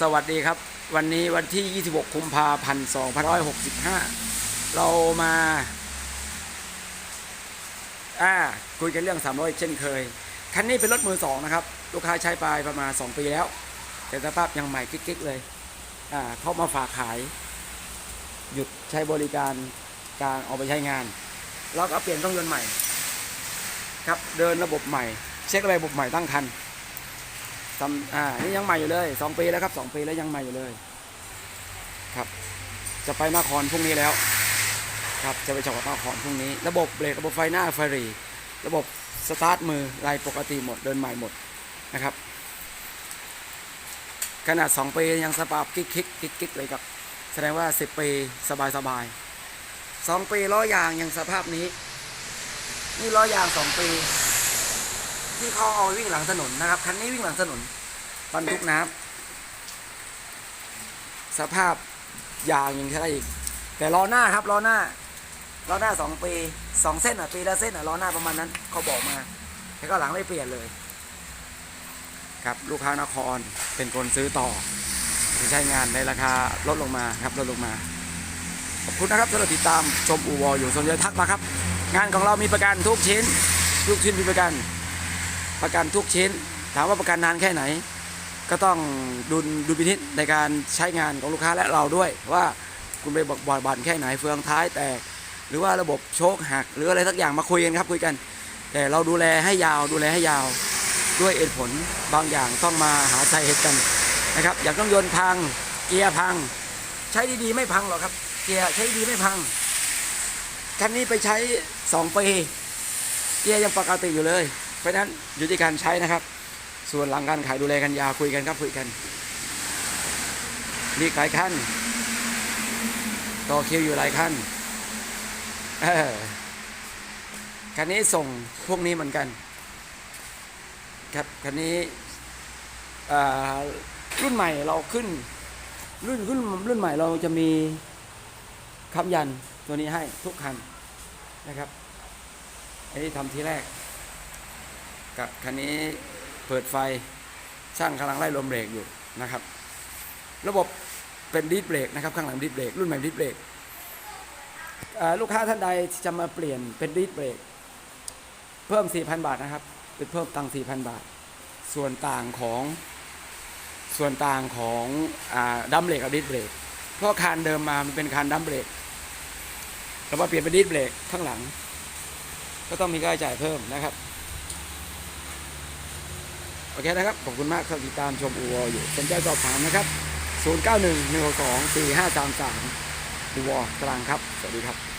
สวัสดีครับ วันนี้วันที่ 26 กุมภาพันธ์2565 เรามาอ่าคุยกันเรื่อง 300 เช่นเคย คันนี้เป็นรถมือสองนะครับ ลูกค้าใช้ไปประมาณ 2 ปีแล้ว แต่สภาพยังใหม่กิ๊กๆเลยอ่าเข้ามาฝากขาย หยุดใช้บริการการเอาไปใช้งานเราก็เปลี่ยนเครื่องยนต์ใหม่ ครับเดินระบบใหม่ เช็คระบบใหม่ตั้งคัน อ่านี่ยังใหม่อยู่เลยสองปีแล้วครับสองปีแล้วยังใหม่อยู่เลย ครับ จะไปนครพรุ่งนี้แล้ว ครับจะไปจังหวัดนครพรุ่งนี้ ระบบเบรกระบบไฟหน้าไฟรีระบบสตาร์ทมือลายปกติหมดเดินใหม่หมดนะครับขนาดสองปียังสปาบกิ๊กกิ๊กกิ๊กกิ๊กเลยครับแสดงว่าสิบปีสบายสบายสองปีล้อยางยังสภาพนี้ นี่ล้อยางสองปี ที่เขาเอาวิ่งหลังถนนนะครับคันนี้วิ่งหลังถนนบรรทุกน้ำสภาพยางยังใช้ได้อีก แต่ล้อหน้าครับล้อหน้าล้อหน้าสองปีสองเส้นอะปีละเส้นอะล้อหน้าประมาณนั้นเขาบอกมาแต่ก็หลังไม่เปลี่ยนเลย ครับลูกค้านครเป็นคนซื้อต่อใช้งานในราคาลดลงมาครับลดลงมา ขอบคุณนะครับสำหรับติดตามชมอูวออยู่สนใจทักมาครับ งานของเรามีประกันทุกชิ้น ทุกชิ้นมีประกัน ประกันทุกชิ้น ถามว่าประกันนานแค่ไหน ก็ต้องดุลดุลพินิจในการใช้งานของลูกค้าและเราด้วย ว่าคุณไปบอกบอดบันแค่ไหนเฟืองท้ายแตกหรือว่าระบบโชคหักหรืออะไรสักอย่างมาคุยกันครับคุยกัน แต่เราดูแลให้ยาวดูแลให้ยาวด้วยเหตุผลบางอย่างต้องมาหาสาเหตุกันนะครับอย่างต้องยนต์พังเกียร์พัง ใช้ดีๆไม่พังหรอกครับเกียร์ใช้ดีไม่พังคันนี้ไปใช้สองปีเกียร์ยังปกติอยู่เลย เพราะฉะนั้นอยู่ที่การใช้นะครับ ส่วนหลังการขายดูแลกันยาคุยกันครับคุยกัน มีหลายขั้นต่อคิวอยู่หลายขั้นคันนี้ส่งพวกนี้เหมือนกัน ครับคันนี้อ่ารุ่นใหม่เราขึ้น รุ่นรุ่นรุ่นใหม่เราจะมีคำยันตัวนี้ให้ทุกคันนะครับ อันนี้ทำทีแรก กับคันนี้เปิดไฟช่างกำลังไล่ลมเบรกอยู่นะครับ ระบบเป็นดิสเบรกนะครับข้างหลังดิสเบรกรุ่นใหม่ดิสเบรกลูกค้าท่านใดจะมาเปลี่ยนเป็นดิสเบรกเพิ่ม 4,000 บาทนะครับเป็นเพิ่มตังค์4,000 บาท ส่วนต่างของส่วนต่างของอดัมเบรกกับดิสเบรกเพราะคานเดิมมามันเป็นคานดัมเบรกเรามาเปลี่ยนเป็นดิสเบรกข้างหลัง ก็ต้องมีค่าใช้จ่ายเพิ่มนะครับ โอเคนะครับ ขอบคุณมากครับติดตามชมอูวออยู่สนใจสอบถามนะครับ 091 162 4533อูวอกลางครับ สวัสดีครับ